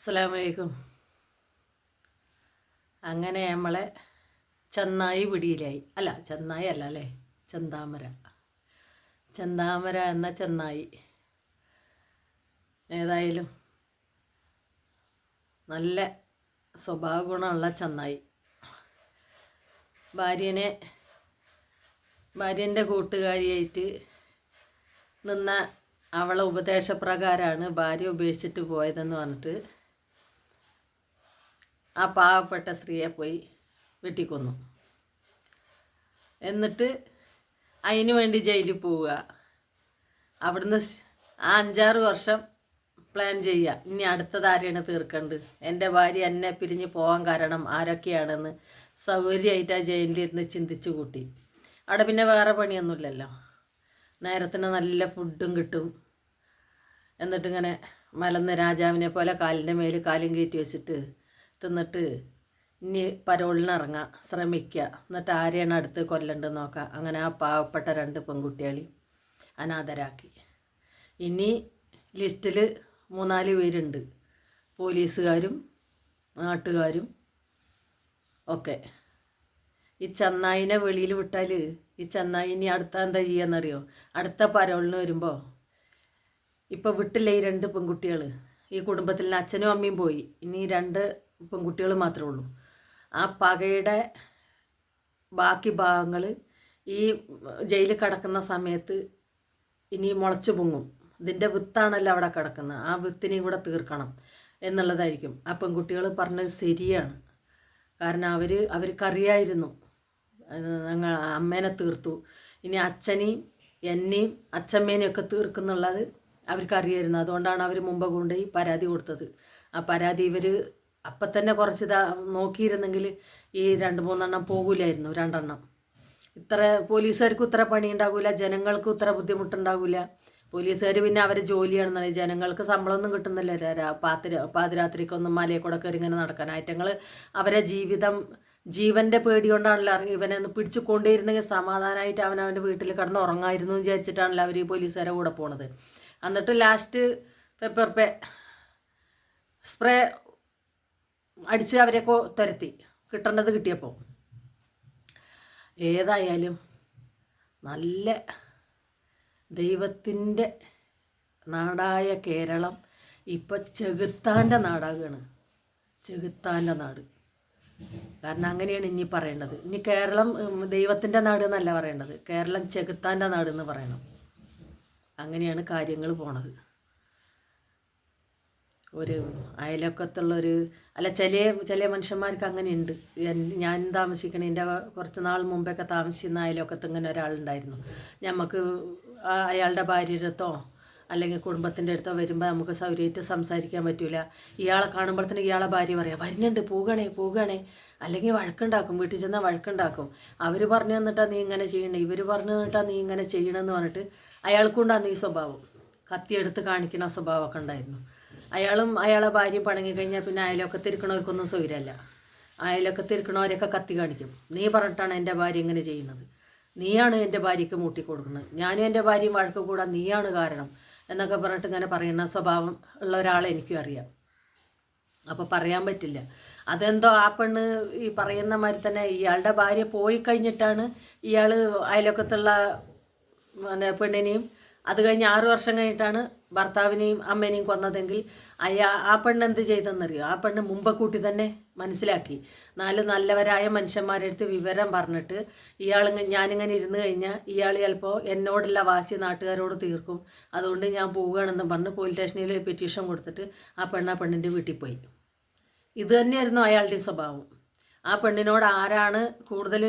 അസ്സലാമലൈക്കും. അങ്ങനെ നമ്മളെ ചെന്നായി പിടിയിലായി. അല്ല ചെന്നായി അല്ല അല്ലേ? ചെന്താമര. ചെന്താമര എന്ന ചെന്നായി. ഏതായാലും നല്ല സ്വഭാവ ഗുണമുള്ള ചെന്നായി. ഭാര്യനെ ഭാര്യന്റെ കൂട്ടുകാരിയായിട്ട് നിന്ന അവളെ ഉപദേശപ്രകാരമാണ് ഭാര്യ ഉപേക്ഷിച്ചിട്ട് പോയതെന്ന് പറഞ്ഞിട്ട് ആ പാവപ്പെട്ട സ്ത്രീയെ പോയി വെട്ടിക്കൊന്നു. എന്നിട്ട് അതിന് വേണ്ടി ജയിലിൽ പോവുക. അവിടുന്ന് ആ അഞ്ചാറ് വർഷം പ്ലാൻ ചെയ്യുക. ഇനി അടുത്തത് ആരെയാണ് തീർക്കേണ്ടത്? എന്റെ ഭാര്യ എന്നെ പിരിഞ്ഞ് പോകാൻ കാരണം ആരൊക്കെയാണെന്ന് സൗകര്യമായിട്ട് ആ ജയിലിലിരുന്ന് ചിന്തിച്ചു കൂട്ടി. അവിടെ പിന്നെ വേറെ പണിയൊന്നുമില്ലല്ലോ. നേരത്തിന് നല്ല ഫുഡും കിട്ടും. എന്നിട്ടിങ്ങനെ മലന്ന് രാജാവിനെ പോലെ കാലിന്റെ മേൽ കാലും കയറ്റി വെച്ചിട്ട് തിന്നിട്ട് ഇനി പരോളിന് ഇറങ്ങാം ശ്രമിക്കുക. എന്നിട്ട് ആരെയാണ് അടുത്ത് കൊല്ലണ്ടെന്ന് നോക്കുക അങ്ങനെ ആ പാവപ്പെട്ട രണ്ട് പെൺകുട്ടികളെയും അനാഥരാക്കി. ഇനി ലിസ്റ്റിൽ മൂന്നാൽ പേരുണ്ട്. പോലീസുകാരും നാട്ടുകാരും ഒക്കെ. ഈ ചെന്നായിനെ വെളിയിൽ വിട്ടാൽ ഈ ചെന്നായി ഇനി അടുത്ത എന്താ ചെയ്യാന്നറിയോ? അടുത്ത പരോളിന് വരുമ്പോൾ ഇപ്പോൾ വിട്ടില്ല ഈ രണ്ട് പെൺകുട്ടികൾ. ഈ കുടുംബത്തിൽ അച്ഛനും അമ്മയും പോയി. ഇനി രണ്ട് പെൺകുട്ടികൾ മാത്രമേ ഉള്ളൂ. ആ പകയുടെ ബാക്കി ഭാഗങ്ങൾ ഈ ജയിലിൽ കിടക്കുന്ന സമയത്ത് ഇനി മുളച്ചു പൊങ്ങും. ഇതിന്റെ വിത്താണല്ലോ അവിടെ കിടക്കുന്നത്. ആ വിത്തിനെയും കൂടെ തീർക്കണം എന്നുള്ളതായിരിക്കും. ആ പെൺകുട്ടികൾ പറഞ്ഞത് ശരിയാണ്. കാരണം അവർ അവർക്കറിയായിരുന്നു. ഞങ്ങൾ അമ്മേനെ തീർത്തു. ഇനി അച്ഛനെയും എന്നെയും അച്ഛമ്മേനെയും ഒക്കെ തീർക്കുന്നുള്ളത് അവർക്കറിയായിരുന്നു. അതുകൊണ്ടാണ് അവർ മുമ്പ് കൊണ്ടുപോയി പരാതി കൊടുത്തത്. ആ പരാതി ഇവർ അപ്പം തന്നെ കുറച്ച് ഇതാ നോക്കിയിരുന്നെങ്കിൽ ഈ രണ്ട് മൂന്നെണ്ണം പോകില്ലായിരുന്നു രണ്ടെണ്ണം. ഇത്ര പോലീസുകാർക്കും ഇത്ര പണി ഉണ്ടാകില്ല ജനങ്ങൾക്കും ഇത്ര ബുദ്ധിമുട്ടുണ്ടാകില്ല പോലീസുകാർ പിന്നെ അവരെ ജോലിയാണെന്നാണ്. ജനങ്ങൾക്ക് ശമ്പളമൊന്നും കിട്ടുന്നില്ല. പാതിര പാതിരാത്രിക്കൊന്നും മലയിൽ കൂടെ കയറി ഇങ്ങനെ നടക്കാൻ. ഞങ്ങൾ അവരെ ജീവിതം ജീവന്റെ പേടി കൊണ്ടാണല്ലോ ഇറങ്ങി ഇവനെ ഒന്ന് പിടിച്ചു കൊണ്ടേയിരുന്നെങ്കിൽ സമാധാനമായിട്ട് അവൻ അവന്റെ വീട്ടിൽ കിടന്ന് ഉറങ്ങായിരുന്നു എന്ന് വിചാരിച്ചിട്ടാണല്ലോ അവർ ഈ പോലീസുകാരെ കൂടെ പോണത്. എന്നിട്ട് ലാസ്റ്റ് പെപ്പർ പേ സ്പ്രേ അടിച്ച് അവരെയൊക്കെ തുരത്തി. കിട്ടേണ്ടത് കിട്ടിയപ്പോൾ ഏതായാലും നല്ല ദൈവത്തിന്റെ നാടായ കേരളം ഇപ്പം ചെകുത്താന്റെ നാടാകുകയാണ് ചെകുത്താന്റെ നാട്. കാരണം അങ്ങനെയാണ് ഇനി പറയേണ്ടത്. ഇനി കേരളം ദൈവത്തിന്റെ നാട് എന്നല്ല പറയേണ്ടത്. കേരളം ചെകുത്താന്റെ നാട് എന്ന് പറയണം. അങ്ങനെയാണ് കാര്യങ്ങൾ പോണത്. ഒരു അയലൊക്കത്തുള്ളൊരു അല്ല ചില ചില മനുഷ്യന്മാർക്ക് അങ്ങനെയുണ്ട്. ഞാൻ ഞാൻ താമസിക്കണതിന്റെ കുറച്ച് നാൾ മുമ്പൊക്കെ താമസിക്കുന്ന അയലൊക്കത്ത് ഇങ്ങനെ ഒരാളുണ്ടായിരുന്നു. നമുക്ക് അയാളുടെ ഭാര്യയുടെ അടുത്തോ അല്ലെങ്കിൽ കുടുംബത്തിന്റെ അടുത്തോ വരുമ്പോൾ നമുക്ക് സൗകര്യമായിട്ട് സംസാരിക്കാൻ പറ്റില്ല ഇയാളെ കാണുമ്പോഴത്തേന് ഇയാളെ ഭാര്യ പറയാം വരുന്നുണ്ട് പോകണേ പോകണേ. അല്ലെങ്കിൽ വഴക്കുണ്ടാക്കും വീട്ടിൽ ചെന്നാൽ വഴക്കുണ്ടാക്കും. അവർ പറഞ്ഞു തന്നിട്ടാണ് നീ ഇങ്ങനെ ചെയ്യണേ ഇവർ പറഞ്ഞു തന്നിട്ടാ നീ ഇങ്ങനെ ചെയ്യണമെന്ന് പറഞ്ഞിട്ട് അയാൾക്കുണ്ടാകുന്ന ഈ സ്വഭാവം. കത്തിയെടുത്ത് കാണിക്കുന്ന സ്വഭാവമൊക്കെ ഉണ്ടായിരുന്നു. അയാളും അയാളെ ഭാര്യ പണങ്ങി കഴിഞ്ഞാൽ പിന്നെ അയലൊക്കത്തിരിക്കണവർക്കൊന്നും സൗകര്യമല്ല. അയലൊക്കത്തിരിക്കണവരൊക്കെ കത്തി കാണിക്കും. നീ പറഞ്ഞിട്ടാണ് എന്റെ ഭാര്യ ഇങ്ങനെ ചെയ്യുന്നത്. നീയാണ് എന്റെ ഭാര്യയ്ക്ക് മൂട്ടി കൊടുക്കുന്നത്. ഞാനും എന്റെ ഭാര്യയും വഴക്ക് കൂടാൻ നീയാണ് കാരണം എന്നൊക്കെ പറഞ്ഞിട്ട് ഇങ്ങനെ പറയുന്ന സ്വഭാവം ഉള്ള ഒരാളെ എനിക്കും അറിയാം. അപ്പോൾ പറയാൻ പറ്റില്ല. അതെന്തോ ആ പെണ്ണ് ഈ പറയുന്ന മാതിരി തന്നെ ഇയാളുടെ ഭാര്യ പോയി കഴിഞ്ഞിട്ടാണ് ഇയാൾ അയലൊക്കത്തുള്ള പെണ്ണിനെയും അത് കഴിഞ്ഞ് ആറു വർഷം കഴിഞ്ഞിട്ടാണ് ഭർത്താവിനെയും അമ്മേനെയും കൊന്നതെങ്കിൽ അയാ ആ പെണ്ണ് എന്ത് ചെയ്തെന്നറിയോ? ആ പെണ്ണ് മുമ്പ് കൂട്ടി തന്നെ മനസ്സിലാക്കി. നാല് നല്ലവരായ മനുഷ്യന്മാരെ അടുത്ത് വിവരം പറഞ്ഞിട്ട് ഇയാൾ ഞാനിങ്ങനെ ഇരുന്ന് കഴിഞ്ഞാൽ ഇയാൾ ചിലപ്പോൾ എന്നോടുള്ള വാശി നാട്ടുകാരോട് തീർക്കും. അതുകൊണ്ട് ഞാൻ പോവുകയാണെന്ന് പറഞ്ഞ് പോലീസ് സ്റ്റേഷനിൽ പെറ്റീഷൻ കൊടുത്തിട്ട് ആ പെണ്ണ് ആ പെണ്ണിന്റെ വീട്ടിൽ പോയി. ഇത് തന്നെയായിരുന്നു അയാളുടെ സ്വഭാവം. ആ പെണ്ണിനോട് ആരാണ് കൂടുതൽ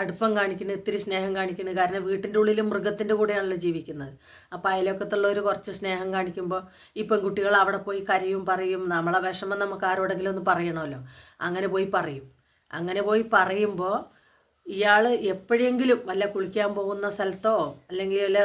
അടുപ്പം കാണിക്കുന്നത് ഇത്തിരി സ്നേഹം കാണിക്കുന്നത് കാരണം വീട്ടിന്റെ ഉള്ളിൽ മൃഗത്തിന്റെ കൂടെയാണല്ലോ ജീവിക്കുന്നത്. അപ്പോൾ അയലൊക്കത്തുള്ളവർ കുറച്ച് സ്നേഹം കാണിക്കുമ്പോൾ ഈ പെൺകുട്ടികൾ അവിടെ പോയി കരയും പറയും. നമ്മളെ വിഷമം നമുക്ക് ആരോടെങ്കിലും ഒന്ന് പറയണമല്ലോ. അങ്ങനെ പോയി പറയും. അങ്ങനെ പോയി പറയുമ്പോൾ ഇയാൾ എപ്പോഴെങ്കിലും വല്ല കുളിക്കാൻ പോകുന്ന സ്ഥലത്തോ അല്ലെങ്കിൽ വല്ല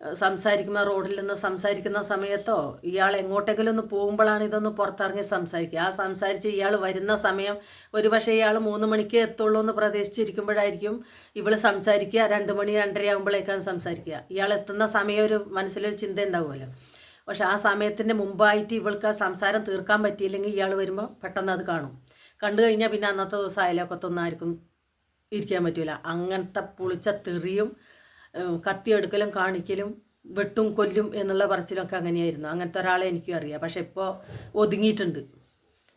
സംസാരിക്കുന്ന റോഡിൽ നിന്ന് സംസാരിക്കുന്ന സമയത്തോ ഇയാൾ എങ്ങോട്ടെങ്കിലും ഒന്ന് പോകുമ്പോഴാണ് ഇതൊന്ന് പുറത്തിറങ്ങി സംസാരിക്കുക. ആ സംസാരിച്ച് ഇയാൾ വരുന്ന സമയം ഒരു പക്ഷേ ഇയാൾ മൂന്ന് മണിക്ക് എത്തുള്ളൂ എന്ന് പ്രതീക്ഷിച്ചിരിക്കുമ്പോഴായിരിക്കും ഇവൾ സംസാരിക്കുക. രണ്ട് മണി രണ്ടര ആകുമ്പോഴേക്കാണ് സംസാരിക്കുക. ഇയാൾ എത്തുന്ന സമയം ഒരു മനസ്സിലൊരു ചിന്ത ഉണ്ടാവുമല്ലോ. പക്ഷെ ആ സമയത്തിന്റെ മുമ്പായിട്ട് ഇവൾക്ക് ആ സംസാരം തീർക്കാൻ പറ്റിയില്ലെങ്കിൽ ഇയാൾ വരുമ്പോൾ പെട്ടെന്ന് അത് കാണും. കണ്ടു കഴിഞ്ഞാൽ പിന്നെ അന്നത്തെ ദിവസം അയലൊക്കത്തൊന്നും ആർക്കും ഇരിക്കാൻ പറ്റില്ല അങ്ങനത്തെ പുളിച്ച തെറിയും കത്തിയെടുക്കലും കാണിക്കലും വെട്ടും കൊല്ലും എന്നുള്ള പറച്ചിലൊക്കെ അങ്ങനെയായിരുന്നു. അങ്ങനത്തെ ഒരാളെ എനിക്കും അറിയാം. പക്ഷെ ഇപ്പോൾ ഒതുങ്ങിയിട്ടുണ്ട്.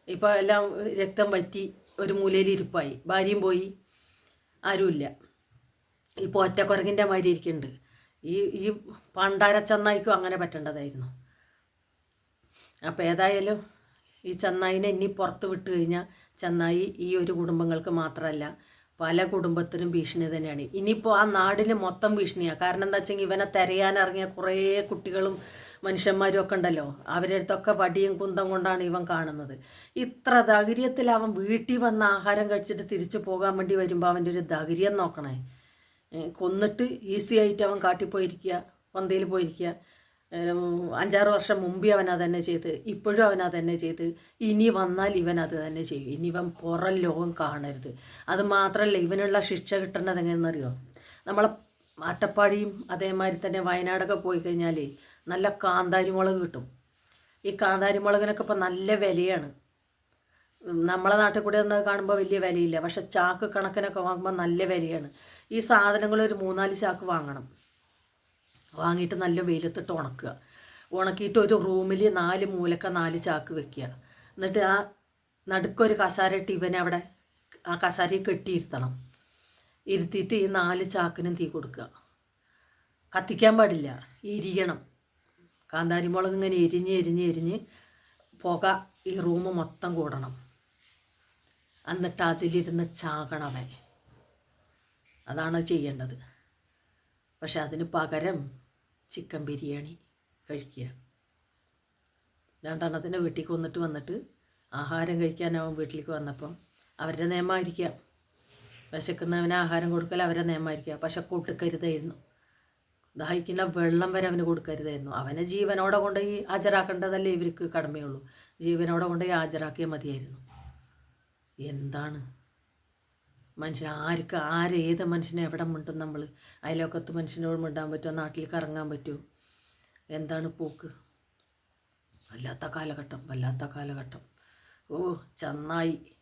ഇപ്പോൾ എല്ലാം രക്തം വറ്റി ഒരു മൂലയിൽ ഇരിപ്പായി. ഭാര്യയും പോയി. ആരുമില്ല. ഇപ്പോൾ ഒറ്റക്കുരങ്ങിന്റെ മാതിരി ഇരിക്കുന്നുണ്ട്. ഈ ഈ പണ്ടാര ചെന്നായിക്കും അങ്ങനെ പറ്റേണ്ടതായിരുന്നു. അപ്പോൾ ഏതായാലും ഈ ചെന്നായിനെ ഇനി പുറത്ത് വിട്ട് കഴിഞ്ഞാൽ ചെന്നായി ഈ ഒരു കുടുംബങ്ങൾക്ക് മാത്രമല്ല പല കുടുംബത്തിനും ഭീഷണി തന്നെയാണ്. ഇനിയിപ്പോൾ ആ നാടിന് മൊത്തം ഭീഷണിയാണ് കാരണം എന്താ വെച്ചെങ്കിൽ ഇവനെ തിരയാനിറങ്ങിയ കുറേ കുട്ടികളും മനുഷ്യന്മാരും ഒക്കെ ഉണ്ടല്ലോ. അവരുടെ അടുത്തൊക്കെ വടിയും കുന്തം കൊണ്ടാണ് ഇവൻ കാണുന്നത്. ഇത്ര ധൈര്യത്തിൽ അവൻ വീട്ടിൽ വന്ന് ആഹാരം കഴിച്ചിട്ട് തിരിച്ചു പോകാൻ വേണ്ടി വരുമ്പോൾ അവന്റെ ഒരു ധൈര്യം നോക്കണേ. കൊന്നിട്ട് ഈസി ആയിട്ട് അവൻ കാട്ടിപ്പോയിരിക്കുക പന്തയിൽ പോയിരിക്കുക. അഞ്ചാറ് വർഷം മുമ്പേ അവൻ അത് തന്നെ ചെയ്ത് ഇപ്പോഴും അവൻ അത് തന്നെ ചെയ്ത് ഇനി വന്നാൽ ഇവൻ അത് തന്നെ ചെയ്യും. ഇനി ഇവൻ പുറം ലോകം കാണരുത്. അത് മാത്രമല്ല ഇവനുള്ള ശിക്ഷ കിട്ടേണ്ടത് എങ്ങനെയെന്നറിയോ? നമ്മളെ അട്ടപ്പാടിയും അതേമാതിരി തന്നെ വയനാടൊക്കെ പോയി കഴിഞ്ഞാൽ നല്ല കാന്താരി മുളക് കിട്ടും. ഈ കാന്താരി മുളകിനൊക്കെ ഇപ്പം നല്ല വിലയാണ്. നമ്മളെ നാട്ടിൽ കൂടെ ഒന്ന് കാണുമ്പോൾ വലിയ വിലയില്ല. പക്ഷെ ചാക്ക് കണക്കിനൊക്കെ വാങ്ങുമ്പോൾ നല്ല വിലയാണ്. ഈ സാധനങ്ങൾ ഒരു മൂന്നാൽ ചാക്ക് വാങ്ങണം. വാങ്ങിയിട്ട് നല്ല വെയിലത്തിട്ട് ഉണക്കുക. ഉണക്കിയിട്ട് ഒരു റൂമിൽ നാല് മൂലക്ക നാല് ചാക്ക് വെക്കുക. എന്നിട്ട് ആ നടുക്കൊരു കസാര ഇവനെ അവിടെ ആ കസാരയിൽ കെട്ടിയിരുത്തണം. ഇരുത്തിയിട്ട് ഈ നാല് ചാക്കിനും തീ കൊടുക്കുക. കത്തിക്കാൻ പാടില്ല. എരിയണം കാന്താരി മുളക് ഇങ്ങനെ എരിഞ്ഞ് എരിഞ്ഞ് എരിഞ്ഞ് പുക ഈ റൂം മൊത്തം കൂടണം. എന്നിട്ട് അതിലിരുന്ന് ചാകണവൻ അതാണ് ചെയ്യേണ്ടത്. പക്ഷെ അതിന് പകരം ചിക്കൻ ബിരിയാണി കഴിക്കുക. രണ്ടെണ്ണത്തിന്റെ വീട്ടിലേക്ക് വന്നിട്ട് വന്നിട്ട് ആഹാരം കഴിക്കാൻ അവൻ വീട്ടിലേക്ക് വന്നപ്പം അവരുടെ നിയമമായിരിക്കാം വിശക്കുന്നവന് ആഹാരം കൊടുക്കൽ അവരുടെ നിയമമായിരിക്കാം പക്ഷെ കൊടുക്കരുതായിരുന്നു. ദാഹിക്കുന്ന വെള്ളം വരെ അവന് കൊടുക്കരുതായിരുന്നു. അവനെ ജീവനോടെ കൊണ്ടുപോയി ഹാജരാക്കേണ്ടതല്ലേ ഇവർക്ക് കടമയുള്ളൂ. ജീവനോടെ കൊണ്ടുപോയി ഹാജരാക്കിയാൽ മതിയായിരുന്നു. എന്താണ്? മനുഷ്യൻ ആർക്ക് ആര് ഏത് മനുഷ്യനെ എവിടെ മിണ്ടും നമ്മൾ അയലോക്കത്ത് മനുഷ്യനോട് മിണ്ടാൻ പറ്റുമോ? നാട്ടിൽ കറങ്ങാൻ പറ്റുമോ? എന്താണ് പോക്ക്? വല്ലാത്ത കാലഘട്ടം വല്ലാത്ത കാലഘട്ടം. ഓ ചന്നായി.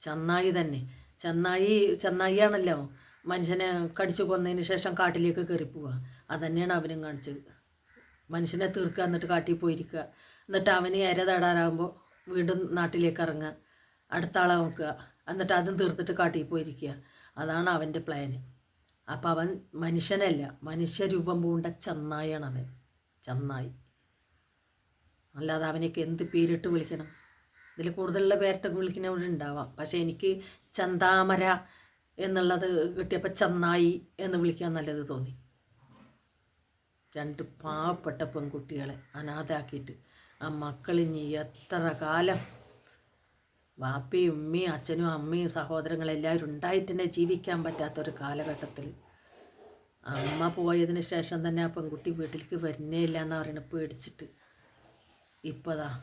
ചന്നായി തന്നെ. ചന്നായി ചന്നായിയാണല്ലോ. മനുഷ്യനെ കടിച്ചു കൊന്നതിന് ശേഷം കാട്ടിലേക്ക് കയറിപ്പോവുക പോവുക. അതന്നെയാണ് അവനും കാണിച്ചത്. മനുഷ്യനെ തീർക്കുക എന്നിട്ട് കാട്ടിൽ പോയിരിക്കുക. എന്നിട്ട് അവന് ഇര തേടാറാകുമ്പോൾ വീണ്ടും നാട്ടിലേക്ക് ഇറങ്ങുക. അടുത്ത ആളെ നോക്കുക. എന്നിട്ട് അതും തീർത്തിട്ട് കാട്ടിൽ പോയിരിക്കുക. അതാണ് അവന്റെ പ്ലാന് അപ്പം അവൻ മനുഷ്യനല്ല മനുഷ്യരൂപം പൂണ്ട ചെന്നായാണ് അവൻ. ചെന്നായി അല്ലാതെ അവനൊക്കെ എന്ത് പേരിട്ട് വിളിക്കണം? ഇതിൽ കൂടുതലുള്ള പേരിട്ടൊക്കെ വിളിക്കുന്നവരുണ്ടാവാം പക്ഷേ എനിക്ക് ചന്താമര എന്നുള്ളത് കിട്ടിയപ്പോൾ ചെന്നായി എന്ന് വിളിക്കാൻ നല്ലത് തോന്നി. രണ്ട് പാവപ്പെട്ട പെൺകുട്ടികളെ അനാഥാക്കിയിട്ട് ആ മക്കളിനി എത്ര കാലം വാപ്പയും ഉമ്മയും അച്ഛനും അമ്മയും സഹോദരങ്ങളെല്ലാവരും ഉണ്ടായിട്ട് തന്നെ ജീവിക്കാൻ പറ്റാത്തൊരു കാലഘട്ടത്തിൽ. അമ്മ പോയതിന് ശേഷം തന്നെ ആ പെൺകുട്ടി വീട്ടിലേക്ക് വരുന്നേ ഇല്ല എന്ന് പറയുന്നത് പേടിച്ചിട്ട്. ഇപ്പതാ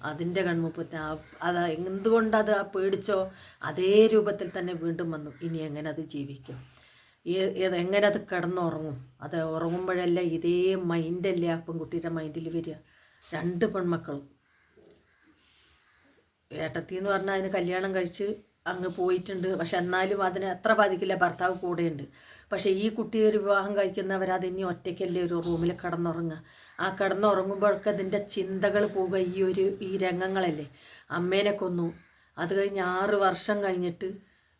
അതിന്റെ കൺമുപ്പത്തിന് ആ അതാ എന്തുകൊണ്ടത് ആ പേടിച്ചോ? അതേ രൂപത്തിൽ തന്നെ വീണ്ടും വന്നു. ഇനി എങ്ങനെ അത് ജീവിക്കും? ഏത് എങ്ങനെ അത് കിടന്നുറങ്ങും? അത് ഉറങ്ങുമ്പോഴല്ല ഇതേ മൈൻഡല്ലേ ആ പെൺകുട്ടിയുടെ മൈൻഡിൽ വരിക? രണ്ട് പെൺമക്കളും. ഏട്ടത്തി എന്ന് പറഞ്ഞാൽ അതിന് കല്യാണം കഴിച്ച് അങ്ങ് പോയിട്ടുണ്ട്. പക്ഷെ എന്നാലും അതിന് അത്ര ബാധിക്കില്ല. ഭർത്താവ് കൂടെയുണ്ട്. പക്ഷേ ഈ കുട്ടി ഒരു വിവാഹം കഴിക്കുന്നവർ അതിനി ഒറ്റയ്ക്കല്ലേ ഒരു റൂമിൽ കിടന്നുറങ്ങുക. ആ കിടന്നുറങ്ങുമ്പോഴൊക്കെ അതിന്റെ ചിന്തകൾ പോവുക ഈ ഒരു ഈ രംഗങ്ങളല്ലേ. അമ്മേനെ കൊന്നു. അത് കഴിഞ്ഞ് ആറ് വർഷം കഴിഞ്ഞിട്ട്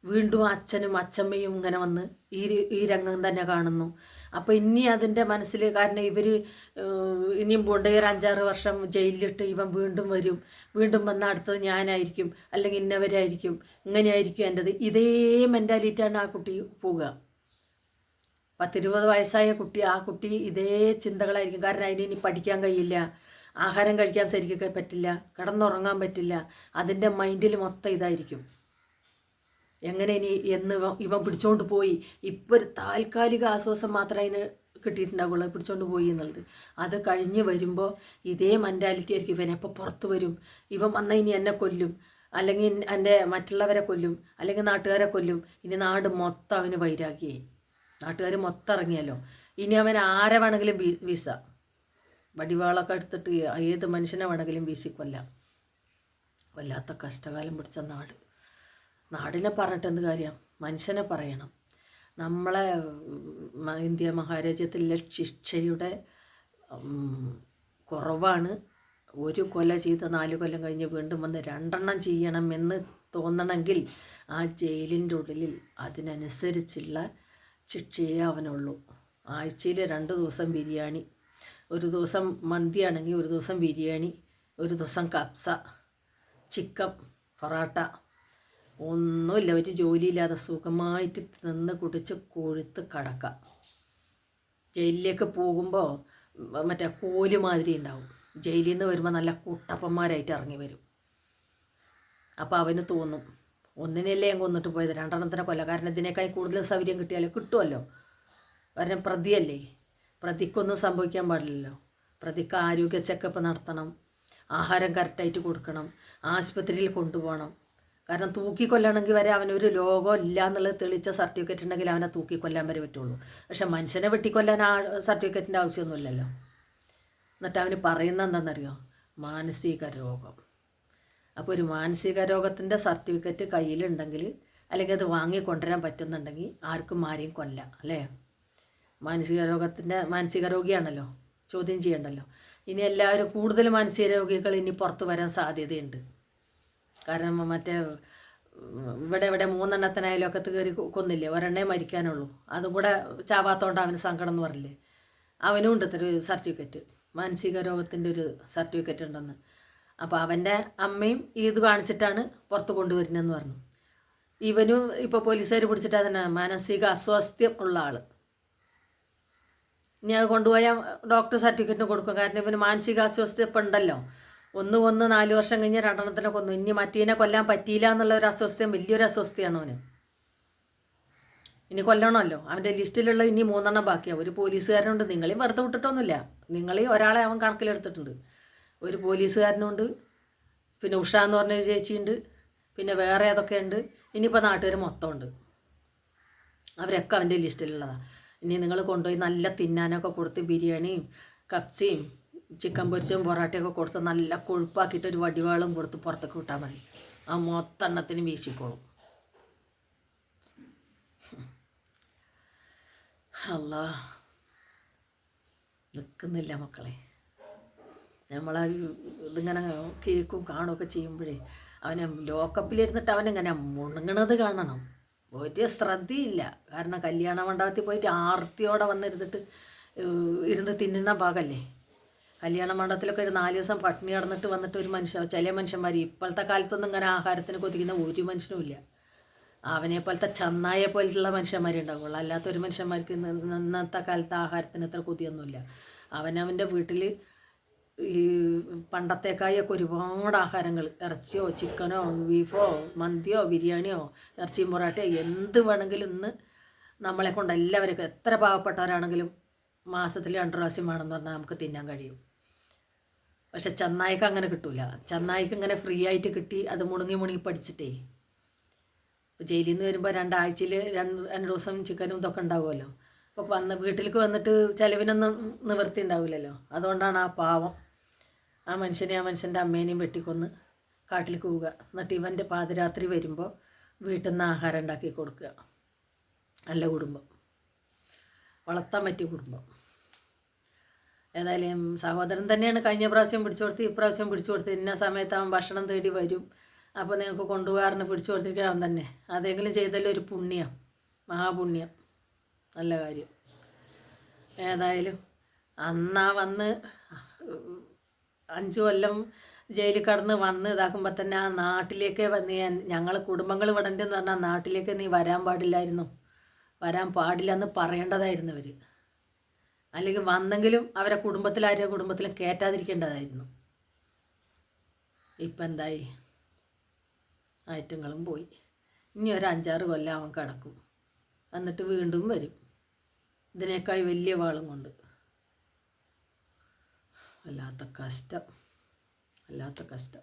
വീണ്ടും അച്ഛനും അച്ഛമ്മയും ഇങ്ങനെ വന്ന് ഈ ഈ രംഗം തന്നെ കാണുന്നു. അപ്പോൾ ഇനി അതിന്റെ മനസ്സിൽ കാരണം ഇവർ ഇനിയും പോണ്ട് അഞ്ചാറ് വർഷം ജയിലിലിട്ട് ഇവൻ വീണ്ടും വരും. വീണ്ടും വന്ന അടുത്തത് ഞാനായിരിക്കും അല്ലെങ്കിൽ ഇന്നവരായിരിക്കും ഇങ്ങനെയായിരിക്കും എന്റെത് ഇതേ മെന്റാലിറ്റിയാണ് ആ കുട്ടി പോവുക. പത്തിരുപത് വയസ്സായ കുട്ടി ആ കുട്ടി ഇതേ ചിന്തകളായിരിക്കും. കാരണം അതിന് ഇനി പഠിക്കാൻ കഴിയില്ല. ആഹാരം കഴിക്കാൻ ശരിക്കൊക്കെ പറ്റില്ല. കിടന്നുറങ്ങാൻ പറ്റില്ല. അതിന്റെ മൈൻഡിൽ മൊത്തം ഇതായിരിക്കും. എങ്ങനെ ഇനി എന്ന് ഇവൻ- പിടിച്ചോണ്ട് പോയി? ഇപ്പോൾ ഒരു താൽക്കാലിക ആശ്വാസം മാത്രമേ അതിന് കിട്ടിയിട്ടുണ്ടാവുള്ളൂ. പിടിച്ചോണ്ട് പോയി എന്നുള്ളത്. അത് കഴിഞ്ഞ് വരുമ്പോൾ ഇതേ മെന്റാലിറ്റി ആയിരിക്കും. ഇവൻ എപ്പോൾ പുറത്ത് വരും? ഇവൻ വന്നാൽ ഇനി എന്നെ കൊല്ലും? അല്ലെങ്കിൽ എന്റെ മറ്റുള്ളവരെ കൊല്ലും? അല്ലെങ്കിൽ നാട്ടുകാരെ കൊല്ലും? ഇനി നാട് മൊത്തം അവന് വൈരാഗ്യമായി നാട്ടുകാർ മൊത്തം ഇറങ്ങിയല്ലോ. ഇനി അവൻ ആരെ വേണമെങ്കിലും വിസ വടിവാളൊക്കെ എടുത്തിട്ട് ഏത് മനുഷ്യനെ വേണമെങ്കിലും വീശിക്കൊല്ലാം വല്ലാത്ത കഷ്ടകാലം പിടിച്ച നാട്. നാടിനെ പറഞ്ഞിട്ട് എന്ത് കാര്യം? മനുഷ്യനെ പറയണം. നമ്മളെ ഇന്ത്യ മഹാരാജ്യത്തിലെ ശിക്ഷയുടെ കുറവാണ്. ഒരു കൊല ചെയ്ത നാല് കൊല്ലം കഴിഞ്ഞ് വീണ്ടും വന്ന് രണ്ടെണ്ണം ചെയ്യണമെന്ന് തോന്നണമെങ്കിൽ ആ ജയിലിന്റെ ഉള്ളിൽ അതിനനുസരിച്ചുള്ള ശിക്ഷയേ അവനുള്ളൂ. ആഴ്ചയിൽ രണ്ട് ദിവസം ബിരിയാണി ഒരു ദിവസം മന്തിയാണെങ്കിൽ ഒരു ദിവസം ബിരിയാണി ഒരു ദിവസം കപ്സ ചിക്കൻ പൊറാട്ട ഒന്നുമില്ല ഒരു ജോലിയില്ലാതെ സുഖമായിട്ട് നിന്ന് കുടിച്ച് കൊഴുത്ത് കടക്കാം. ജയിലിലേക്ക് പോകുമ്പോൾ മറ്റേ കോൽ മാതിരി ഉണ്ടാവും. ജയിലിൽ നിന്ന് വരുമ്പോൾ നല്ല കുട്ടപ്പന്മാരായിട്ട് ഇറങ്ങി വരും. അപ്പോൾ അവന് തോന്നും ഒന്നിനല്ലേ ഞാൻ കൊന്നിട്ട് പോയത്? രണ്ടെണ്ണത്തിനെ കാരണം ഇതിനേക്കാൾ കൂടുതൽ സൗകര്യം കിട്ടിയാലോ കിട്ടുമല്ലോ കാരണം പ്രതിയല്ലേ? പ്രതിക്കൊന്നും സംഭവിക്കാൻ പാടില്ലല്ലോ. പ്രതിക്ക് ആരോഗ്യ ചെക്കപ്പ് നടത്തണം ആഹാരം കറക്റ്റായിട്ട് കൊടുക്കണം ആശുപത്രിയിൽ കൊണ്ടുപോകണം. കാരണം തൂക്കിക്കൊല്ലണമെങ്കിൽ വരെ അവനൊരു രോഗം ഇല്ല എന്നുള്ളത് തെളിയിച്ച സർട്ടിഫിക്കറ്റ് ഉണ്ടെങ്കിൽ അവനെ തൂക്കിക്കൊല്ലാൻ വരെ പറ്റുള്ളൂ. പക്ഷെ മനുഷ്യനെ വെട്ടിക്കൊല്ലാൻ ആ സർട്ടിഫിക്കറ്റിന്റെ ആവശ്യമൊന്നുമില്ലല്ലോ. എന്നിട്ട് അവന് പറയുന്ന എന്താണെന്നറിയോ? മാനസിക രോഗം. അപ്പോൾ ഒരു മാനസിക രോഗത്തിന്റെ സർട്ടിഫിക്കറ്റ് കയ്യിലുണ്ടെങ്കിൽ അല്ലെങ്കിൽ അത് വാങ്ങി കൊണ്ടുവരാൻ പറ്റുന്നുണ്ടെങ്കിൽ ആർക്കും ആരെയും കൊല്ലാം അല്ലേ? മാനസിക രോഗത്തിന്റെ മാനസിക രോഗിയാണല്ലോ? ചോദ്യം ചെയ്യണ്ടല്ലോ? ഇനി എല്ലാവരും കൂടുതൽ മാനസിക രോഗികൾ ഇനി പുറത്തു വരാൻ സാധ്യതയുണ്ട്. കാരണം മറ്റേ ഇവിടെ ഇവിടെ മൂന്നെണ്ണത്തിനായാലും ഒക്കെ കയറി കൊന്നില്ലേ? ഒരെണ്ണേ മരിക്കാനുള്ളൂ. അതും കൂടെ ചാവാത്തോണ്ട് അവന് സങ്കടം എന്ന് പറഞ്ഞില്ലേ? അവനും ഉണ്ട് ഒരു സർട്ടിഫിക്കറ്റ്. മാനസിക രോഗത്തിന്റെ ഒരു സർട്ടിഫിക്കറ്റ് ഉണ്ടെന്ന്. അപ്പോൾ അവന്റെ അമ്മയും ഇത് കാണിച്ചിട്ടാണ് പുറത്ത് കൊണ്ടുവരുന്നതെന്ന് പറഞ്ഞു. ഇവനും ഇപ്പോൾ പോലീസുകാർ പിടിച്ചിട്ട് അതന്നെ മാനസിക അസ്വാസ്ഥ്യം ഉള്ള ആൾ ഇനി അത് കൊണ്ടുപോയാൽ ഡോക്ടർ സർട്ടിഫിക്കറ്റിന് കൊടുക്കും. കാരണം ഇവന് മാനസിക അസ്വസ്ഥ ഉണ്ടല്ലോ. ഒന്ന് കൊന്ന് നാല് വർഷം കഴിഞ്ഞ് രണ്ടെണ്ണത്തിനെ കൊന്നു. ഇനി മറ്റീനെ കൊല്ലാൻ പറ്റിയില്ല എന്നുള്ള ഒരു അസ്വസ്ഥയും വലിയൊരു അസ്വസ്ഥയാണ് അവന്. ഇനി കൊല്ലണമല്ലോ. അവന്റെ ലിസ്റ്റിലുള്ള ഇനി മൂന്നെണ്ണം ബാക്കിയാണ് ഒരു പോലീസുകാരനുണ്ട്. നിങ്ങളെയും വെറുതെ വിട്ടിട്ടൊന്നുമില്ല. നിങ്ങളെയും ഒരാളെ അവൻ കണക്കിലെടുത്തിട്ടുണ്ട്. ഒരു പോലീസുകാരനുണ്ട്. പിന്നെ ഉഷ എന്ന് പറഞ്ഞൊരു ചേച്ചിയുണ്ട്. പിന്നെ വേറെ ഏതൊക്കെ ഉണ്ട്? ഇനിയിപ്പോൾ നാട്ടുകാർ മൊത്തമുണ്ട്. അവരൊക്കെ അവന്റെ ലിസ്റ്റിലുള്ളതാണ് ഇനി നിങ്ങൾ കൊണ്ടുപോയി നല്ല തിന്നാനൊക്കെ കൊടുത്ത് ബിരിയാണിയും കപ്സിയും ചിക്കൻ പൊരിച്ചും പൊറോട്ടയൊക്കെ കൊടുത്ത് നല്ല കൊഴുപ്പാക്കിയിട്ട് ഒരു വടിവാളും കൊടുത്ത് പുറത്തേക്ക് വിട്ടാൽ മതി. ആ മൊത്തെണ്ണത്തിന് വീശിക്കോളും. അല്ല നിൽക്കുന്നില്ല മക്കളെ. നമ്മളാ ഇതിങ്ങനെ കേൾക്കും കാണുകയൊക്കെ ചെയ്യുമ്പോഴേ അവനെ ലോക്കപ്പിലിരുന്നിട്ട് അവനിങ്ങനെ മുണുങ്ങണത് കാണണം. ഒരു ശ്രദ്ധയില്ല. കാരണം കല്യാണ മണ്ഡപത്തിൽ പോയിട്ട് ആർത്തിയോടെ വന്നിരുന്നിട്ട് ഇരുന്ന് തിന്നുന്ന ഭാഗമല്ലേ കല്യാണ മണ്ഡപത്തിലൊക്കെ ഒരു നാല് ദിവസം പട്ടിണി കിടന്നിട്ട് വന്നിട്ട് ഒരു മനുഷ്യൻ ചില മനുഷ്യന്മാർ ഇപ്പോഴത്തെ കാലത്തൊന്നും ഇങ്ങനെ ആഹാരത്തിന് കൊതിക്കുന്ന ഒരു മനുഷ്യനുമില്ല അവനെ പോലത്തെ ചന്നായെ പോലത്തുള്ള മനുഷ്യന്മാരുണ്ടാവുള്ളൂ അല്ലാത്ത ഒരു മനുഷ്യന്മാർക്ക് ഇന്ന് ഇന്നത്തെ കാലത്ത് ആഹാരത്തിന് ഇത്ര കൊതിയൊന്നുമില്ല. അവനവന്റെ വീട്ടിൽ ഈ പണ്ടത്തേക്കായൊക്കെ ഒരുപാട് ആഹാരങ്ങൾ ഇറച്ചിയോ ചിക്കനോ ബീഫോ മന്തിയോ ബിരിയാണിയോ ഇറച്ചി പൊറാട്ടയോ എന്ത് വേണമെങ്കിലും ഇന്ന് നമ്മളെ കൊണ്ട് എല്ലാവർക്കും എത്ര പാവപ്പെട്ടവരാണെങ്കിലും മാസത്തിൽ രണ്ട് പ്രാവശ്യം വേണമെന്ന് പറഞ്ഞാൽ നമുക്ക് തിന്നാൻ കഴിയും. പക്ഷെ ചെന്നായിക്ക് അങ്ങനെ കിട്ടൂല. ചെന്നായിക്ക് ഇങ്ങനെ ഫ്രീ ആയിട്ട് കിട്ടി അത് മുണുങ്ങി മുണുങ്ങി പഠിച്ചിട്ടേ. ഇപ്പോൾ ജയിലിൽ നിന്ന് വരുമ്പോൾ രണ്ടാഴ്ചയിൽ രണ്ട് രണ്ട് ദിവസം ചിക്കനും ഇതൊക്കെ ഉണ്ടാവുമല്ലോ. അപ്പോൾ വന്ന് വീട്ടിലേക്ക് വന്നിട്ട് ചിലവിനൊന്നും നിവൃത്തി ഉണ്ടാവില്ലല്ലോ. അതുകൊണ്ടാണ് ആ പാവം ആ മനുഷ്യനെ ആ മനുഷ്യന്റെ അമ്മേനെയും വെട്ടിക്കൊന്ന് കാട്ടിൽ പോവുക. എന്നിട്ട് ഇവന്റെ പാതിരാത്രി വരുമ്പോൾ വീട്ടിൽ നിന്ന് ആഹാരം ഉണ്ടാക്കി കൊടുക്കുക. നല്ല കുടുംബം. വളർത്താൻ പറ്റിയ കുടുംബം. ഏതായാലും സഹോദരൻ തന്നെയാണ് കഴിഞ്ഞ പ്രാവശ്യം പിടിച്ചു കൊടുത്ത് ഇപ്രാവശ്യം പിടിച്ചു കൊടുത്ത് ഇന്ന സമയത്ത് അവൻ ഭക്ഷണം തേടി വരും. അപ്പോൾ നിങ്ങൾക്ക് കൊണ്ടുപോകാറിന് പിടിച്ചു കൊടുത്തിരിക്കണം അവൻ തന്നെ. അതെങ്കിലും ചെയ്താലും ഒരു പുണ്യം. മഹാപുണ്യം. നല്ല കാര്യം. ഏതായാലും അന്നാ വന്ന് അഞ്ചു കൊല്ലം ജയിലിൽ കടന്ന് വന്ന് ഇതാക്കുമ്പോൾ തന്നെ ആ നാട്ടിലേക്ക് വന്ന് ഞങ്ങൾ കുടുംബങ്ങൾ വിടണ്ടെന്ന് പറഞ്ഞാൽ നാട്ടിലേക്ക് നീ വരാൻ പാടില്ലായിരുന്നു. വരാൻ പാടില്ല എന്ന് പറയേണ്ടതായിരുന്നു അവർ അല്ലെങ്കിൽ വന്നെങ്കിലും അവരെ കുടുംബത്തിലാരുടെ കുടുംബത്തിലും കയറ്റാതിരിക്കേണ്ടതായിരുന്നു. ഇപ്പം എന്തായി? ഐറ്റങ്ങളും പോയി. ഇനി ഒരു അഞ്ചാറ് കൊല്ലം അവൻ കിടക്കും. എന്നിട്ട് വീണ്ടും വരും. ഇതിനേക്കായി വലിയ വാളും കൊണ്ട്. വല്ലാത്ത കഷ്ടം. വല്ലാത്ത കഷ്ടം.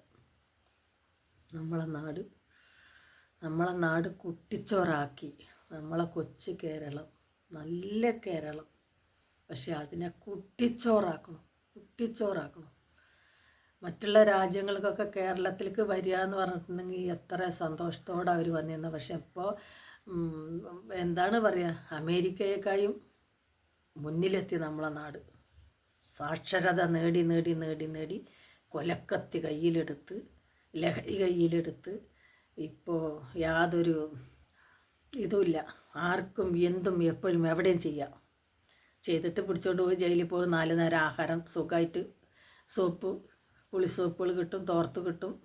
നമ്മളെ നാട് നമ്മളെ നാട് കുട്ടിച്ചോറാക്കി. നമ്മളെ കൊച്ചു കേരളം. നല്ല കേരളം. പക്ഷെ അതിനെ കുട്ടിച്ചോറാക്കണം കുട്ടിച്ചോറാക്കണം. മറ്റുള്ള രാജ്യങ്ങൾക്കൊക്കെ കേരളത്തിലേക്ക് വരിക എന്ന് പറഞ്ഞിട്ടുണ്ടെങ്കിൽ എത്ര സന്തോഷത്തോടെ അവർ വന്നിരുന്ന. പക്ഷെ ഇപ്പോൾ എന്താണ് പറയുക അമേരിക്കയേക്കായും മുന്നിലെത്തി നമ്മളെ നാട്. സാക്ഷരത നേടി നേടി നേടി നേടി കൊലക്കത്തി കയ്യിലെടുത്ത് ലഹരി കയ്യിലെടുത്ത് ഇപ്പോൾ യാതൊരു ഇതുമില്ല. ആർക്കും എന്തും എപ്പോഴും എവിടെയും ചെയ്യാം. ചെയ്തിട്ട് പിടിച്ചുകൊണ്ട് പോയി ജയിലിൽ പോയി നാല് നേരം ആഹാരം സുഖമായിട്ട് സോപ്പ് പുളിസോപ്പുകൾ കിട്ടും തോർത്ത് കിട്ടും.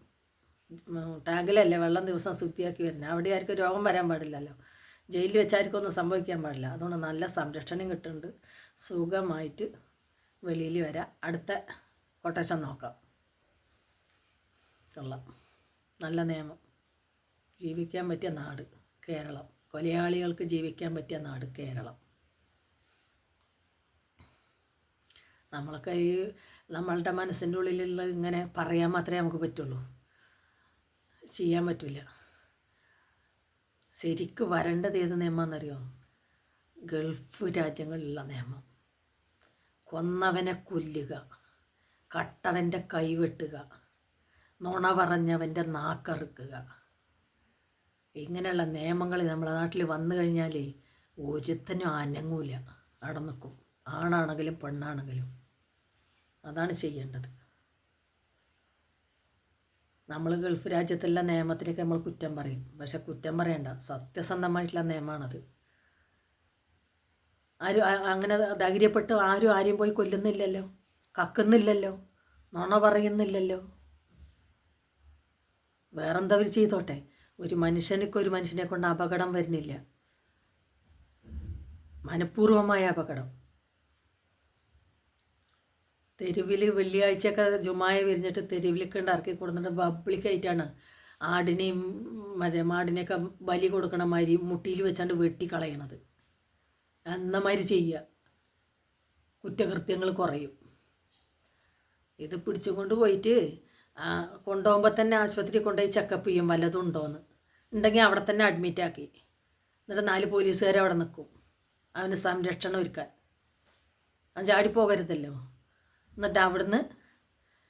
ടാങ്കിലല്ലേ വെള്ളം ദിവസം ശുദ്ധിയാക്കി വരുന്നത് അവിടെ ആർക്കും രോഗം വരാൻ പാടില്ലല്ലോ. ജയിലിൽ വെച്ചായിരിക്കും ഒന്നും സംഭവിക്കാൻ പാടില്ല. അതുകൊണ്ട് നല്ല സംരക്ഷണം കിട്ടുന്നുണ്ട്. സുഖമായിട്ട് വെളിയിൽ വരാം. അടുത്ത കൊട്ടേഷൻ നോക്കാം. കൊള്ളാം. നല്ല നിയമം. ജീവിക്കാൻ പറ്റിയ നാട് കേരളം. കൊലയാളികൾക്ക് ജീവിക്കാൻ പറ്റിയ നാട് കേരളം. നമ്മളൊക്കെ ഈ നമ്മളുടെ മനസ്സിന്റെ ഉള്ളിലുള്ള ഇങ്ങനെ പറയാൻ മാത്രമേ നമുക്ക് പറ്റുള്ളൂ. ചെയ്യാൻ പറ്റില്ല ശരിക്ക് വരേണ്ടത് ഏത് നിയമമാണെന്നറിയോ ഗൾഫ് രാജ്യങ്ങളിലുള്ള നിയമം. കൊന്നവനെ കൊല്ലുക കട്ടവന്റെ കൈവെട്ടുക നുണ പറഞ്ഞവന്റെ നാക്കറുക്കുക. ഇങ്ങനെയുള്ള നിയമങ്ങൾ നമ്മളെ നാട്ടിൽ വന്നു കഴിഞ്ഞാൽ ഒരുത്തനും അനങ്ങൂല. നടന്നിക്കും. ആണാണെങ്കിലും പെണ്ണാണെങ്കിലും. അതാണ് ചെയ്യേണ്ടത്. നമ്മൾ ഗൾഫ് രാജ്യത്തുള്ള നിയമത്തിലേക്ക് നമ്മൾ കുറ്റം പറയും. പക്ഷെ കുറ്റം പറയണ്ട. സത്യസന്ധമായിട്ടുള്ള നിയമമാണത് ആരും അങ്ങനെ ധൈര്യപ്പെട്ട് ആരും ആരെയും പോയി കൊല്ലുന്നില്ലല്ലോ. കക്കുന്നില്ലല്ലോ. നുണ പറയുന്നില്ലല്ലോ. വേറെന്താ അവർ ചെയ്തോട്ടെ? ഒരു മനുഷ്യനൊക്കെ ഒരു മനുഷ്യനെ കൊണ്ട് അപകടം വരുന്നില്ല. മനഃപൂർവമായ അപകടം. തെരുവിൽ വെള്ളിയാഴ്ചയൊക്കെ ജുമായ വിരിഞ്ഞിട്ട് തെരുവിലേക്ക് ഇറക്കി കൊടുത്തിട്ട് പബ്ലിക്കായിട്ടാണ് ആടിനെയും മറ്റേ മാടിനെയൊക്കെ ബലി കൊടുക്കണ മാതിരി മുട്ടിയിൽ വെച്ചാണ്ട് വെട്ടി കളയണത് എന്ന മാതിരി ചെയ്യുക കുറ്റകൃത്യങ്ങൾ കുറയും. ഇത് പിടിച്ചുകൊണ്ട് പോയിട്ട് കൊണ്ടുപോകുമ്പോൾ തന്നെ ആശുപത്രി കൊണ്ടുപോയി ചെക്കപ്പ് ചെയ്യും വല്ലതും ഉണ്ടോയെന്ന് ഉണ്ടെങ്കിൽ അവിടെ തന്നെ അഡ്മിറ്റ് ആക്കി. എന്നിട്ട് നാല് പോലീസുകാർ അവിടെ നിൽക്കും അവന് സംരക്ഷണം ഒരുക്കാൻ. അവൻ ചാടിപ്പോകരുതല്ലോ എന്നിട്ട് അവിടുന്ന്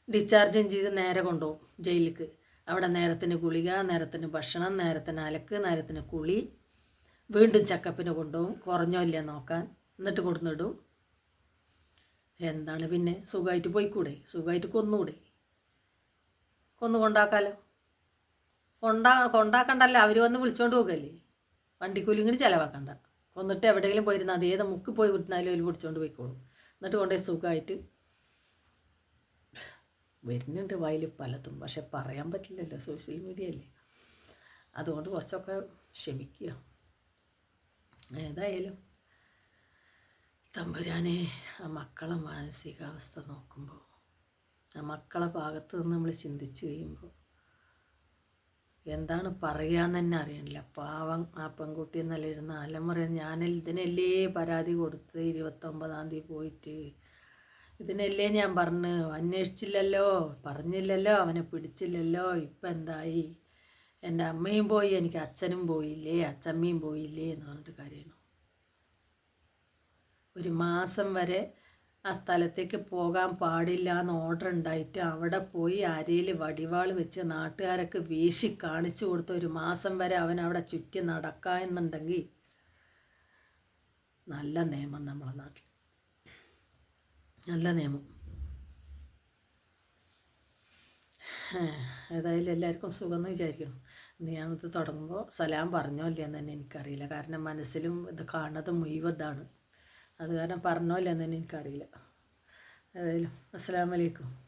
ഡിസ്ചാർജും ചെയ്ത് നേരെ കൊണ്ടുപോകും ജയിലിലേക്ക് അവിടെ നേരത്തിന് ഗുളിക നേരത്തിന് ഭക്ഷണം നേരത്തിന് അലക്ക് നേരത്തിന് കുളി. വീണ്ടും ചെക്കപ്പിന് കൊണ്ടുപോകും. കുറഞ്ഞോ ഇല്ല നോക്കാൻ. എന്നിട്ട് കൊടുന്നിടും എന്താണ് പിന്നെ? സുഖമായിട്ട് പോയിക്കൂടെ? സുഖമായിട്ട് കൊന്നുകൂടെ? കൊന്നു കൊണ്ടാക്കാലോ? കൊണ്ടാ കൊണ്ടാക്കണ്ടല്ല. അവർ വന്ന് വിളിച്ചോണ്ട് പോകല്ലേ? വണ്ടിക്കൂലി ഇങ്ങനെ ചിലവാക്കണ്ട. കൊന്നിട്ട് എവിടെയെങ്കിലും പോയിരുന്നാൽ അത് ഏത് മുക്ക് പോയി വിട്ടാലും അവർ പിടിച്ചോണ്ട് പോയിക്കോളും. എന്നിട്ട് കൊണ്ടുപോയി സുഖമായിട്ട് വരുന്നുണ്ട് വായിൽ പലതും. പക്ഷെ പറയാൻ പറ്റില്ലല്ലോ സോഷ്യൽ മീഡിയ അല്ലേ അതുകൊണ്ട് കുറച്ചൊക്കെ ക്ഷമിക്കുക. ഏതായാലും തമ്പുരാനെ ആ മക്കളെ മാനസികാവസ്ഥ നോക്കുമ്പോൾ ആ മക്കളെ ഭാഗത്ത് നിന്ന് നമ്മൾ ചിന്തിച്ച് കഴിയുമ്പോൾ എന്താണ് പറയാന്ന് തന്നെ അറിയണില്ല. പാവം ആ പെൺകുട്ടി എന്നല്ല ഇരുന്ന അലമുറ ഞാൻ ഇതിനല്ലേ പരാതി കൊടുത്ത് ഇരുപത്തൊമ്പതാം തീയതി പോയിട്ട് ഇതിനല്ലേ ഞാൻ പറഞ്ഞു? അന്വേഷിച്ചില്ലല്ലോ പറഞ്ഞില്ലല്ലോ അവനെ പിടിച്ചില്ലല്ലോ. ഇപ്പം എന്തായി? എന്റെ അമ്മയും പോയി എനിക്ക് അച്ഛനും പോയില്ലേ? അച്ചമ്മയും പോയില്ലേ എന്ന് പറഞ്ഞിട്ട് കാര്യമാണ് ഒരു മാസം വരെ ആ സ്ഥലത്തേക്ക് പോകാൻ പാടില്ല എന്ന് ഓർഡർ ഉണ്ടായിട്ട് അവിടെ പോയി അരയിൽ വടിവാൾ വെച്ച് നാട്ടുകാരൊക്കെ വീശി കാണിച്ചു കൊടുത്ത ഒരു മാസം വരെ അവൻ അവിടെ ചുറ്റി നടക്കാമെന്നുണ്ടെങ്കിൽ നല്ല നിയമം നമ്മളെ നാട്ടിൽ. നല്ല നിയമം. ഏതായാലും എല്ലാവർക്കും സുഖം എന്ന് വിചാരിക്കണം ഞാനിത് തുടങ്ങുമ്പോൾ സലാം പറഞ്ഞോ ഇല്ലയെന്ന് തന്നെ എനിക്കറിയില്ല. കാരണം മനസ്സിലും ഇത് കാണുന്നത് മുഴുവതാണ്. അത് കാരണം പറഞ്ഞോ ഇല്ലെന്ന് തന്നെ എനിക്കറിയില്ല. ഏതായാലും അസ്സാം വലൈക്കും